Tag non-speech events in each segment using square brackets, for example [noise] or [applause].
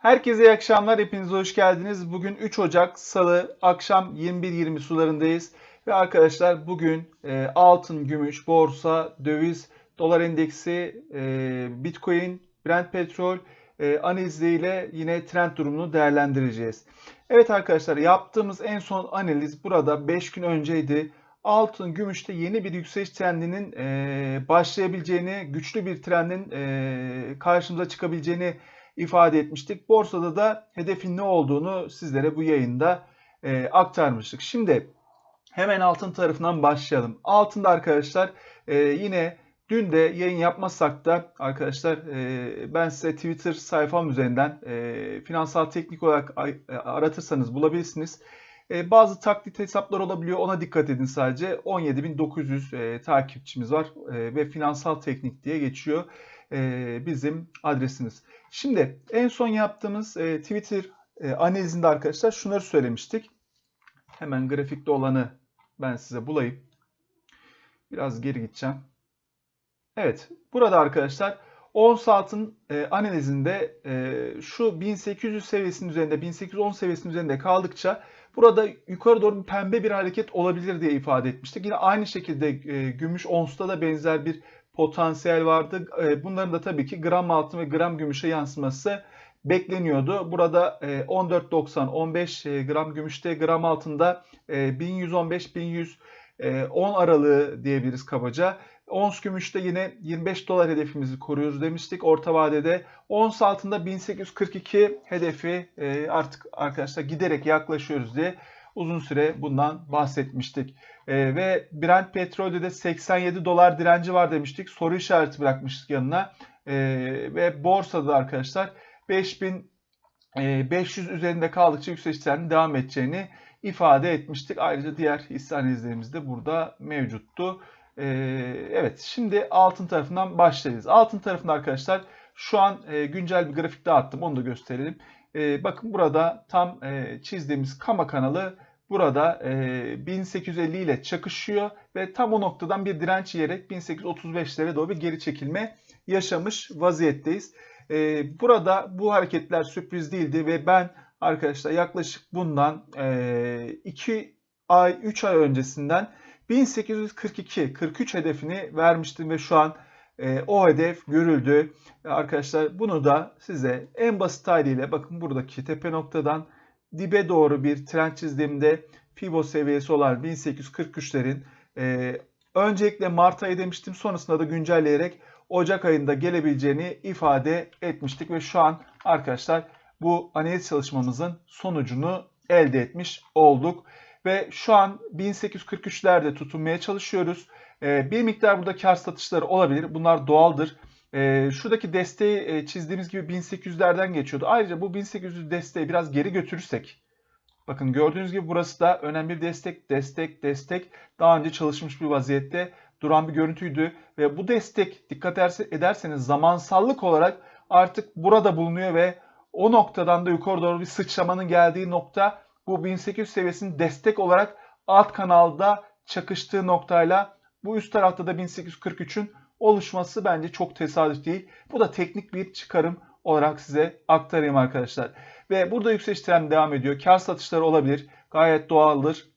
Herkese iyi akşamlar, hepiniz hoş geldiniz. Bugün 3 Ocak Salı akşam 21.20 sularındayız. Ve arkadaşlar bugün e, altın, gümüş, borsa, döviz, dolar endeksi, e, bitcoin, Brent petrol e, analiziyle yine trend durumunu değerlendireceğiz. Evet arkadaşlar yaptığımız en son analiz burada 5 gün önceydi. Altın, gümüşte yeni bir yükseliş trendinin e, başlayabileceğini, güçlü bir trendin e, karşımıza çıkabileceğini ifade etmiştik. Borsada da hedefin ne olduğunu sizlere bu yayında e, aktarmıştık. Şimdi hemen altın tarafından başlayalım. Altında arkadaşlar e, yine dün de yayın yapmasak da arkadaşlar e, ben size Twitter sayfam üzerinden e, finansal teknik olarak e, aratırsanız bulabilirsiniz. E, bazı taklit hesaplar olabiliyor. Ona dikkat edin sadece. 17.900 e, takipçimiz var e, ve finansal teknik diye geçiyor e, bizim adresimiz. Şimdi en son yaptığımız e, Twitter e, analizinde arkadaşlar şunları söylemiştik. Hemen grafikte olanı ben size bulayım. Biraz geri gideceğim. Evet burada arkadaşlar 10 saatin e, analizinde e, şu 1800 seviyesinin üzerinde 1810 seviyesinin üzerinde kaldıkça burada yukarı doğru pembe bir hareket olabilir diye ifade etmiştik. Yine aynı şekilde e, gümüş onsta da benzer bir potansiyel vardı. E, bunların da tabii ki gram altın ve gram gümüşe yansıması bekleniyordu. Burada 14.90 e, 15 e, gram gümüşte gram altında 1115-1110 aralığı diyebiliriz kabaca. Ons gümüşte yine 25 dolar hedefimizi koruyoruz demiştik. Orta vadede ons altında 1842 hedefi artık arkadaşlar giderek yaklaşıyoruz diye uzun süre bundan bahsetmiştik. E, ve Brent petrolde de 87 dolar direnci var demiştik. Soru işareti bırakmıştık yanına. E, ve borsada arkadaşlar 5500 e, üzerinde kaldıkça yükselişlerin devam edeceğini ifade etmiştik. Ayrıca diğer hisse analizlerimiz de burada mevcuttu. E, evet şimdi altın tarafından başlayacağız. Altın tarafında arkadaşlar şu an e, güncel bir grafik dağıttım. Onu da gösterelim. Bakın burada tam e, çizdiğimiz kama kanalı burada e, 1850 ile çakışıyor ve tam o noktadan bir direnç yiyerek 1835'lere doğru bir geri çekilme yaşamış vaziyetteyiz. E, burada bu hareketler sürpriz değildi ve ben arkadaşlar yaklaşık bundan 2 e, ay 3 ay öncesinden 1842-43 hedefini vermiştim ve şu an e, o hedef görüldü. Arkadaşlar bunu da size en basit haliyle bakın buradaki tepe noktadan dibe doğru bir trend çizdiğimde Fibo seviyesi olan 1843'lerin e, öncelikle Mart ayı demiştim sonrasında da güncelleyerek Ocak ayında gelebileceğini ifade etmiştik ve şu an arkadaşlar bu analiz çalışmamızın sonucunu elde etmiş olduk. Ve şu an 1843'lerde tutunmaya çalışıyoruz. E, bir miktar burada kar satışları olabilir. Bunlar doğaldır. E, şuradaki desteği e, çizdiğimiz gibi 1800'lerden geçiyordu. Ayrıca bu 1800 desteği biraz geri götürürsek bakın gördüğünüz gibi burası da önemli bir destek, destek, destek. Daha önce çalışmış bir vaziyette duran bir görüntüydü ve bu destek dikkat ederseniz zamansallık olarak artık burada bulunuyor ve o noktadan da yukarı doğru bir sıçramanın geldiği nokta bu 1800 seviyesinin destek olarak alt kanalda çakıştığı noktayla bu üst tarafta da 1843'ün oluşması bence çok tesadüf değil. Bu da teknik bir çıkarım olarak size aktarayım arkadaşlar. Ve burada yükseliş trendi devam ediyor. Kar satışları olabilir. Gayet doğaldır.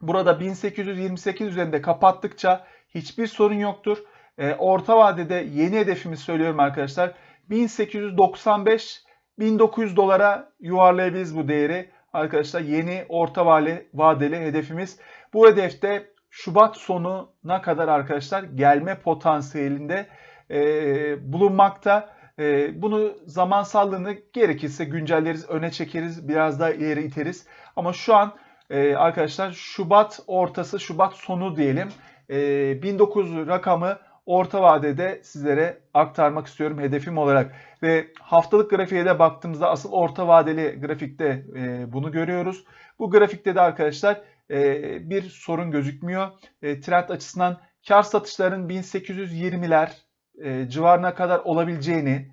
Burada 1828 üzerinde kapattıkça hiçbir sorun yoktur. E, orta vadede yeni hedefimi söylüyorum arkadaşlar. 1895 1900 dolara yuvarlayabiliriz bu değeri. Arkadaşlar yeni orta vadeli hedefimiz. Bu hedefte Şubat sonuna kadar arkadaşlar gelme potansiyelinde e, bulunmakta. E, bunu zamansallığını gerekirse güncelleriz, öne çekeriz, biraz daha ileri iteriz. Ama şu an e, arkadaşlar Şubat ortası, Şubat sonu diyelim. E, 1900 rakamı orta vadede sizlere aktarmak istiyorum hedefim olarak. Ve haftalık grafiğe de baktığımızda asıl orta vadeli grafikte e, bunu görüyoruz. Bu grafikte de arkadaşlar e, bir sorun gözükmüyor. E, trend açısından kar satışların 1820'ler e, civarına kadar olabileceğini,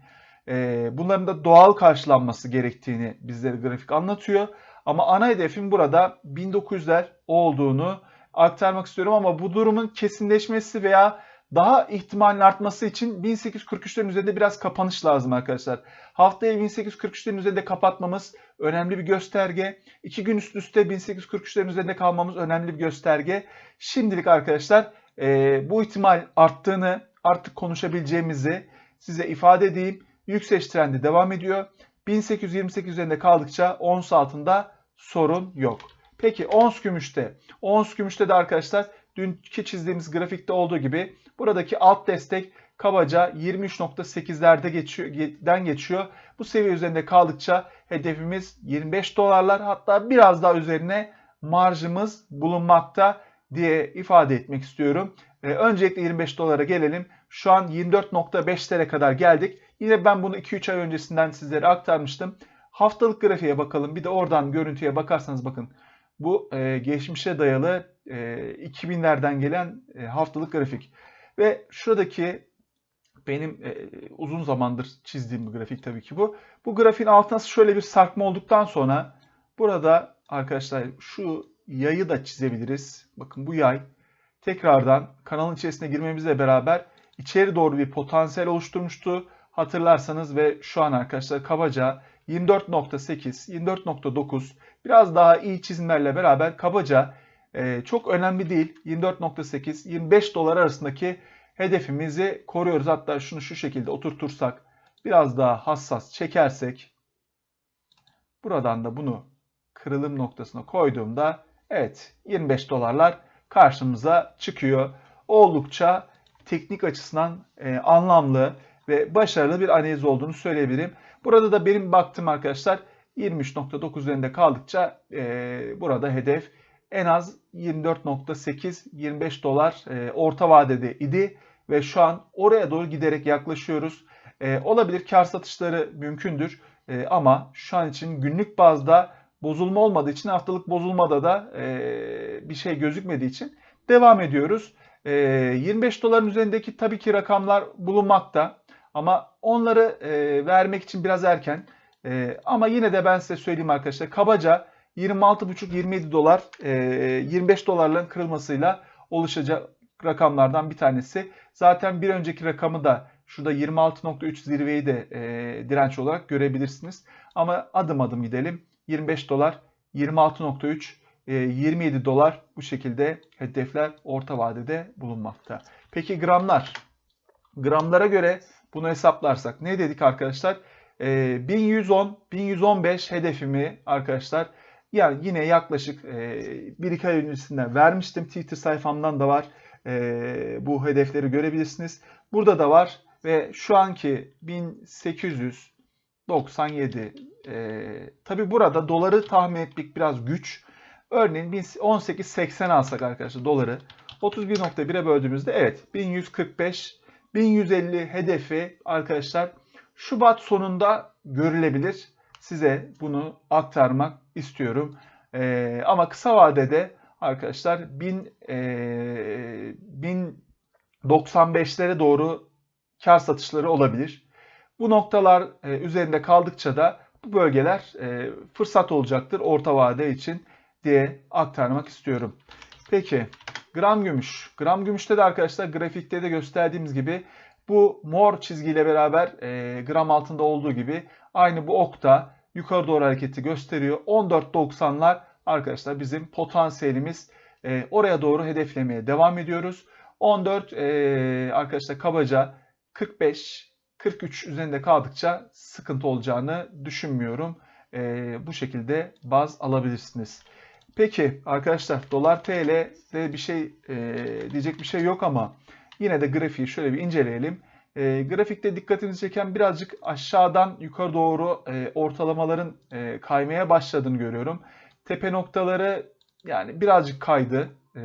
e, bunların da doğal karşılanması gerektiğini bizlere grafik anlatıyor. Ama ana hedefin burada 1900'ler olduğunu aktarmak istiyorum ama bu durumun kesinleşmesi veya Daha ihtimalin artması için 1843'lerin üzerinde biraz kapanış lazım arkadaşlar. Haftaya 1843'lerin üzerinde kapatmamız önemli bir gösterge. İki gün üst üste 1843'lerin üzerinde kalmamız önemli bir gösterge. Şimdilik arkadaşlar e, bu ihtimal arttığını artık konuşabileceğimizi size ifade edeyim. Yükseliş trendi devam ediyor. 1828 üzerinde kaldıkça ons altında sorun yok. Peki ons gümüşte. Ons gümüşte de arkadaşlar dünkü çizdiğimiz grafikte olduğu gibi buradaki alt destek kabaca 23.8'lerde geçiyor, geçiyor. Bu seviye üzerinde kaldıkça hedefimiz 25 dolarlar hatta biraz daha üzerine marjımız bulunmakta diye ifade etmek istiyorum. Ee, öncelikle 25 dolara gelelim. Şu an 24.5'lere kadar geldik. Yine ben bunu 2-3 ay öncesinden sizlere aktarmıştım. Haftalık grafiğe bakalım. Bir de oradan görüntüye bakarsanız bakın. Bu e, geçmişe dayalı e, 2000'lerden gelen e, haftalık grafik. Ve şuradaki benim e, uzun zamandır çizdiğim bir grafik tabii ki bu. Bu grafiğin altına şöyle bir sarkma olduktan sonra burada arkadaşlar şu yayı da çizebiliriz. Bakın bu yay tekrardan kanalın içerisine girmemizle beraber içeri doğru bir potansiyel oluşturmuştu. Hatırlarsanız ve şu an arkadaşlar kabaca 24.8, 24.9 biraz daha iyi çizimlerle beraber kabaca e, çok önemli değil 24.8, 25 dolar arasındaki hedefimizi koruyoruz. Hatta şunu şu şekilde oturtursak biraz daha hassas çekersek buradan da bunu kırılım noktasına koyduğumda evet 25 dolarlar karşımıza çıkıyor. Oldukça teknik açısından e, anlamlı ve başarılı bir analiz olduğunu söyleyebilirim. Burada da benim baktığım arkadaşlar 23.9 üzerinde kaldıkça e, burada hedef en az 24.8-25 dolar e, orta vadede idi ve şu an oraya doğru giderek yaklaşıyoruz. E, olabilir kar satışları mümkündür e, ama şu an için günlük bazda bozulma olmadığı için haftalık bozulmada da e, bir şey gözükmediği için devam ediyoruz. E, 25 doların üzerindeki tabii ki rakamlar bulunmakta ama onları e, vermek için biraz erken. E, ama yine de ben size söyleyeyim arkadaşlar kabaca 26,5-27 dolar e, 25 dolarların kırılmasıyla oluşacak rakamlardan bir tanesi. Zaten bir önceki rakamı da şurada 26.3 zirveyi de e, direnç olarak görebilirsiniz. Ama adım adım gidelim. 25 dolar, 26.3, e, 27 dolar bu şekilde hedefler orta vadede bulunmakta. Peki gramlar? Gramlara göre bunu hesaplarsak ne dedik arkadaşlar? E, 1110, 1115 hedefimi arkadaşlar yani yine yaklaşık e, 1-2 ay öncesinden vermiştim. Twitter sayfamdan da var. E, bu hedefleri görebilirsiniz. Burada da var ve şu anki 1897 e, tabi burada doları tahmin etmek biraz güç. Örneğin 18.80 alsak arkadaşlar doları 31.1'e böldüğümüzde evet 1145 1150 hedefi arkadaşlar Şubat sonunda görülebilir. Size bunu aktarmak istiyorum. Ee, ama kısa vadede arkadaşlar 1000 e, 1095'lere doğru kar satışları olabilir. Bu noktalar e, üzerinde kaldıkça da bu bölgeler e, fırsat olacaktır orta vade için diye aktarmak istiyorum. Peki gram gümüş. Gram gümüşte de arkadaşlar grafikte de gösterdiğimiz gibi bu mor çizgiyle beraber e, gram altında olduğu gibi aynı bu okta yukarı doğru hareketi gösteriyor. 14.90'lar arkadaşlar bizim potansiyelimiz. E, oraya doğru hedeflemeye devam ediyoruz. 14 e, arkadaşlar kabaca 45 43 üzerinde kaldıkça sıkıntı olacağını düşünmüyorum. E, bu şekilde baz alabilirsiniz. Peki arkadaşlar dolar TL'de bir şey e, diyecek bir şey yok ama yine de grafiği şöyle bir inceleyelim. E, grafikte dikkatinizi çeken birazcık aşağıdan yukarı doğru e, ortalamaların e, kaymaya başladığını görüyorum. Tepe noktaları yani birazcık kaydı. E,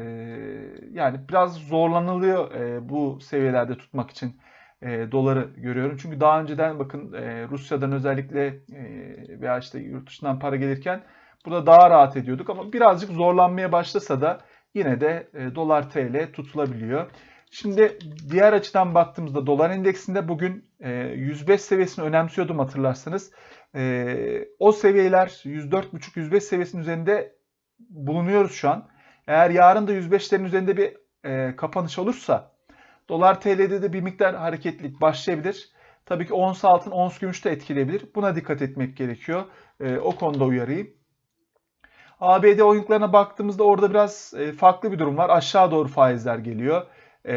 yani biraz zorlanılıyor e, bu seviyelerde tutmak için e, doları görüyorum. Çünkü daha önceden bakın e, Rusya'dan özellikle e, veya işte yurt dışından para gelirken burada daha rahat ediyorduk ama birazcık zorlanmaya başlasa da yine de e, dolar TL tutulabiliyor. Şimdi diğer açıdan baktığımızda dolar endeksinde bugün e, 105 seviyesini önemsiyordum hatırlarsanız. E, o seviyeler 104.5-105 seviyesinin üzerinde bulunuyoruz şu an. Eğer yarın da 105'lerin üzerinde bir e, kapanış olursa Dolar TL'de de bir miktar hareketlilik başlayabilir. Tabii ki ons altın, ons gümüş de etkileyebilir. Buna dikkat etmek gerekiyor. E, o konuda uyarayım. ABD oyunlarına baktığımızda orada biraz e, farklı bir durum var. Aşağı doğru faizler geliyor. E,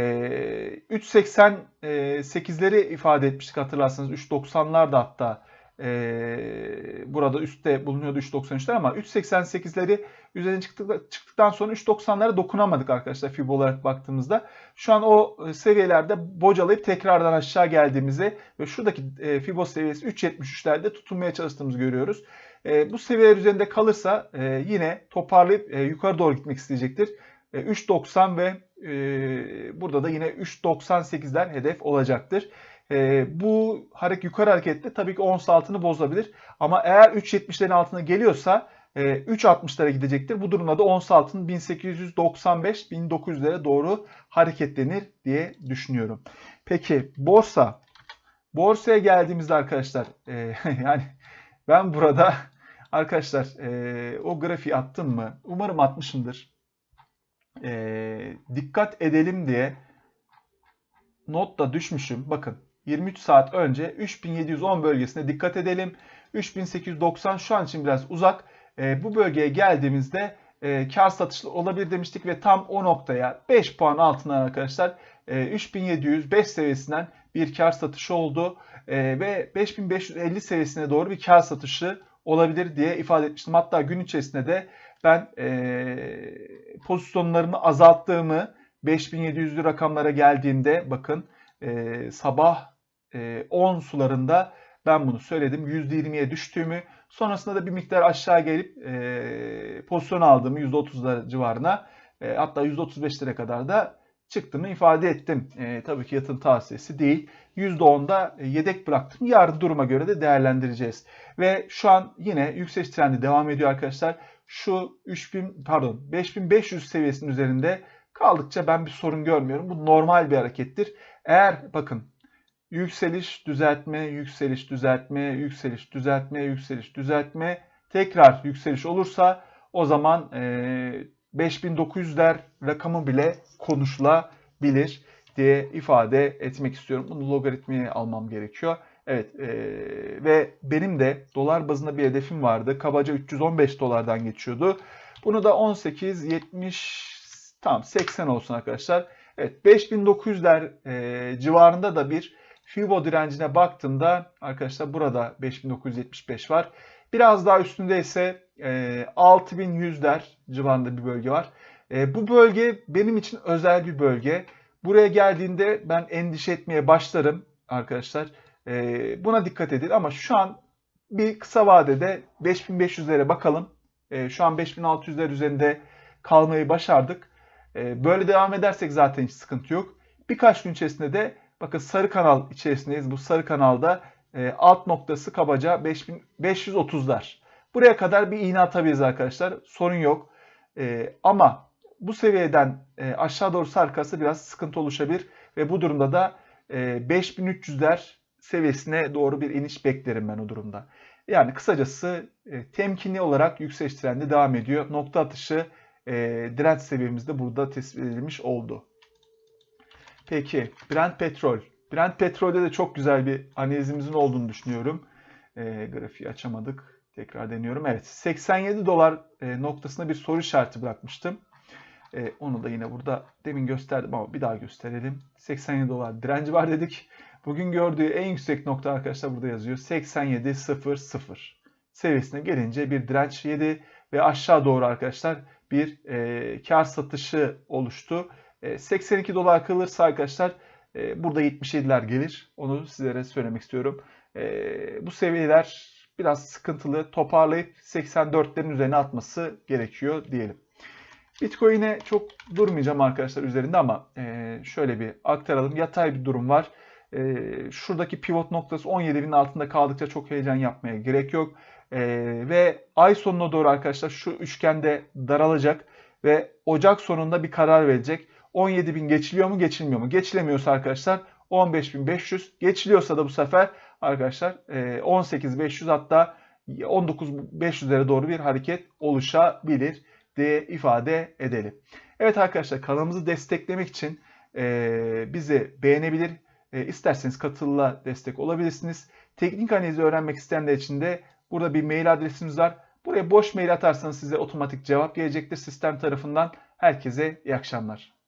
3.88'leri ifade etmiştik hatırlarsanız. 3.90'lar da hatta e, burada üstte bulunuyordu 3.93'ler ama 3.88'leri üzerine çıktık, çıktıktan sonra 3.90'lara dokunamadık arkadaşlar FIBO olarak baktığımızda. Şu an o seviyelerde bocalayıp tekrardan aşağı geldiğimizi ve şuradaki e, FIBO seviyesi 3.73'lerde tutunmaya çalıştığımızı görüyoruz. E, bu seviyeler üzerinde kalırsa e, yine toparlayıp e, yukarı doğru gitmek isteyecektir. E, 3.90 ve e, burada da yine 3.98'ler hedef olacaktır. E, bu hareket yukarı harekette tabii ki ons altını bozabilir. Ama eğer 3.70'lerin altına geliyorsa e, 3.60'lara gidecektir. Bu durumda da ons altın 1895-1900'lere doğru hareketlenir diye düşünüyorum. Peki borsa. Borsaya geldiğimizde arkadaşlar e, [laughs] yani ben burada [laughs] arkadaşlar e, o grafiği attım mı? Umarım atmışımdır. E, dikkat edelim diye notla düşmüşüm. Bakın 23 saat önce 3710 bölgesine dikkat edelim. 3890 şu an için biraz uzak. E, bu bölgeye geldiğimizde e, kar satışlı olabilir demiştik ve tam o noktaya 5 puan altına arkadaşlar e, 3705 seviyesinden bir kar satışı oldu e, ve 5550 seviyesine doğru bir kar satışı olabilir diye ifade etmiştim. Hatta gün içerisinde de ben e, pozisyonlarımı azalttığımı 5700'lü rakamlara geldiğinde bakın e, sabah e, 10 sularında ben bunu söyledim. %20'ye düştüğümü sonrasında da bir miktar aşağı gelip e, pozisyon aldığımı %30'lar civarına e, hatta %35'lere kadar da çıktığımı ifade ettim. E, tabii ki yatın tavsiyesi değil. %10'da yedek bıraktım. Yarın duruma göre de değerlendireceğiz. Ve şu an yine yükseliş trendi devam ediyor arkadaşlar. Şu 3000 pardon 5500 seviyesinin üzerinde kaldıkça ben bir sorun görmüyorum. Bu normal bir harekettir. Eğer bakın yükseliş, düzeltme, yükseliş, düzeltme, yükseliş, düzeltme, yükseliş, düzeltme tekrar yükseliş olursa o zaman e, 5900'ler rakamı bile konuşulabilir diye ifade etmek istiyorum. Bunu logaritmiye almam gerekiyor. Evet e, ve benim de dolar bazında bir hedefim vardı. Kabaca 315 dolardan geçiyordu. Bunu da 18.70 tamam 80 olsun arkadaşlar. Evet 5900'ler e, civarında da bir Fibo direncine baktığımda arkadaşlar burada 5975 var. Biraz daha üstünde ise e, 6100'ler civarında bir bölge var. E, bu bölge benim için özel bir bölge. Buraya geldiğinde ben endişe etmeye başlarım arkadaşlar. E, buna dikkat edin ama şu an bir kısa vadede 5500'lere bakalım. E, şu an 5600'ler üzerinde kalmayı başardık. E, böyle devam edersek zaten hiç sıkıntı yok. Birkaç gün içerisinde de bakın sarı kanal içerisindeyiz. Bu sarı kanalda e, alt noktası kabaca 5530'lar. Buraya kadar bir iğne atabiliriz arkadaşlar. Sorun yok. E, ama bu seviyeden e, aşağı doğru sarkarsa biraz sıkıntı oluşabilir. Ve bu durumda da e, 5300'ler seviyesine doğru bir iniş beklerim ben o durumda. Yani kısacası e, temkinli olarak yükseliş trendi devam ediyor. Nokta atışı e, direnç seviyemizde burada tespit edilmiş oldu. Peki Brent petrol. Brent petrolde de çok güzel bir analizimizin olduğunu düşünüyorum. E, grafiği açamadık. Tekrar deniyorum. Evet 87 dolar e, noktasına bir soru işareti bırakmıştım. E, onu da yine burada demin gösterdim ama bir daha gösterelim. 87 dolar direnci var dedik. Bugün gördüğü en yüksek nokta arkadaşlar burada yazıyor. 87.00 seviyesine gelince bir direnç yedi ve aşağı doğru arkadaşlar bir e, kar satışı oluştu. E, 82 dolar kalırsa arkadaşlar e, burada 77'ler gelir. Onu sizlere söylemek istiyorum. E, bu seviyeler biraz sıkıntılı. Toparlayıp 84'lerin üzerine atması gerekiyor diyelim. Bitcoin'e çok durmayacağım arkadaşlar üzerinde ama e, şöyle bir aktaralım. Yatay bir durum var. E, şuradaki pivot noktası 17.000'in altında kaldıkça çok heyecan yapmaya gerek yok. Ve ay sonuna doğru arkadaşlar şu üçgende daralacak ve Ocak sonunda bir karar verecek. 17.000 geçiliyor mu geçilmiyor mu? Geçilemiyorsa arkadaşlar 15.500 geçiliyorsa da bu sefer arkadaşlar 18.500 hatta 19.500'lere doğru bir hareket oluşabilir diye ifade edelim. Evet arkadaşlar kanalımızı desteklemek için e, bizi beğenebilir. E, isterseniz katılla destek olabilirsiniz. Teknik analizi öğrenmek isteyenler için de burada bir mail adresimiz var. Buraya boş mail atarsanız size otomatik cevap gelecektir sistem tarafından. Herkese iyi akşamlar.